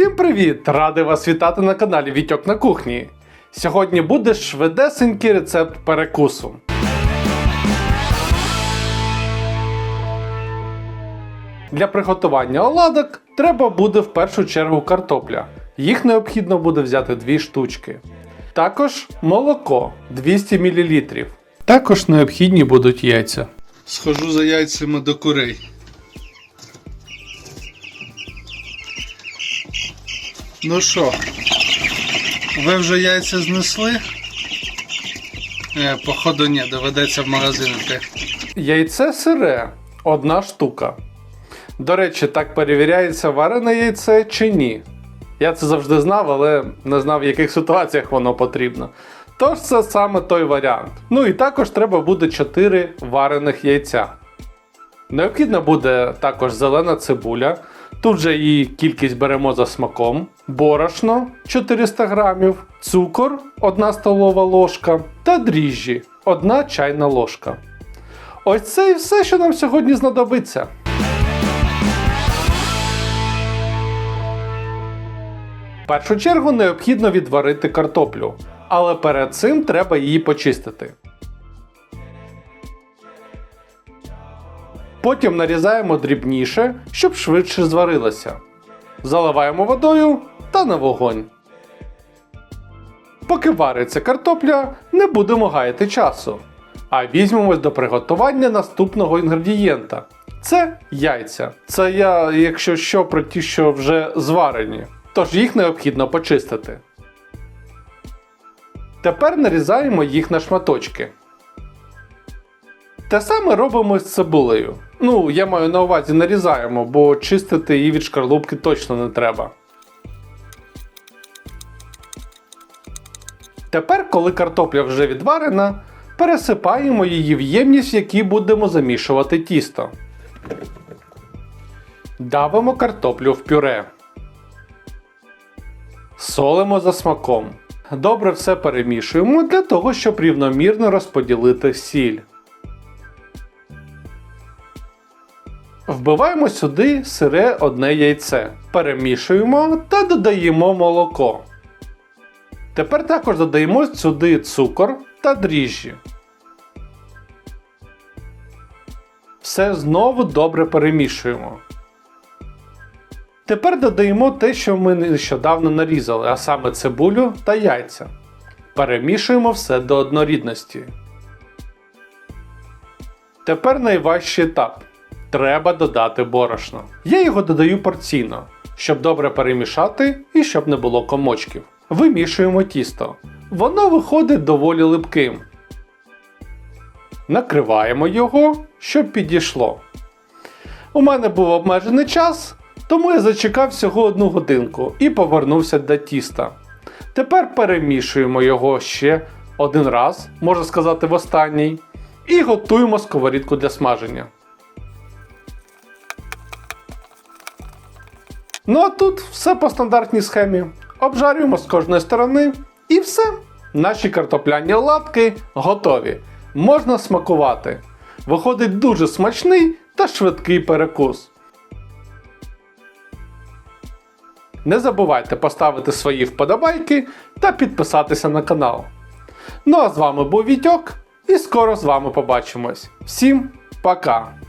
Всім привіт! Радий вас вітати на каналі Вітьок на кухні. Сьогодні буде швидесенький рецепт перекусу. Для приготування оладок треба буде в першу чергу картопля. Їх необхідно буде взяти дві штучки. Також молоко 200 мл. Також необхідні будуть яйця. Схожу за яйцями до курей. Ну що, ви вже яйця знесли? Е, походу ні, доведеться в магазин йти. Яйце сире одна штука. До речі, так перевіряється варене яйце чи ні. Я це завжди знав, але не знав, в яких ситуаціях воно потрібно. Тож це саме той варіант. Ну і також треба буде 4 варених яйця. Необхідна буде також зелена цибуля. Тут же її кількість беремо за смаком, борошно 400 грамів, цукор 1 столова ложка та дріжджі 1 чайна ложка. Ось це і все, що нам сьогодні знадобиться. В першу чергу необхідно відварити картоплю, але перед цим треба її почистити. Потім нарізаємо дрібніше, щоб швидше зварилося. Заливаємо водою та на вогонь. Поки вариться картопля, не будемо гаяти часу. А візьмемось до приготування наступного інгредієнта. Це яйця. Це я, якщо що, про ті, що вже зварені. Тож їх необхідно почистити. Тепер нарізаємо їх на шматочки. Те саме робимо з цибулею. Ну, я маю на увазі нарізаємо, бо чистити її від шкарлупки точно не треба. Тепер, коли картопля вже відварена, пересипаємо її в ємність, в якій будемо замішувати тісто. Давимо картоплю в пюре. Солимо за смаком. Добре все перемішуємо для того, щоб рівномірно розподілити сіль. Вбиваємо сюди сире одне яйце. Перемішуємо та додаємо молоко. Тепер також додаємо сюди цукор та дріжджі. Все знову добре перемішуємо. Тепер додаємо те, що ми нещодавно нарізали, а саме цибулю та яйця. Перемішуємо все до однорідності. Тепер найважчий етап. Треба додати борошно. Я його додаю порційно, щоб добре перемішати і щоб не було комочків. Вимішуємо тісто. Воно виходить доволі липким. Накриваємо його, щоб підійшло. У мене був обмежений час, тому я зачекав всього одну годинку і повернувся до тіста. Тепер перемішуємо його ще один раз, можна сказати, в останній, і готуємо сковорідку для смаження. Ну а тут все по стандартній схемі. Обжарюємо з кожної сторони і все. Наші картопляні оладки готові. Можна смакувати. Виходить дуже смачний та швидкий перекус. Не забувайте поставити свої вподобайки та підписатися на канал. Ну а з вами був Вітьок і скоро з вами побачимось. Всім пока!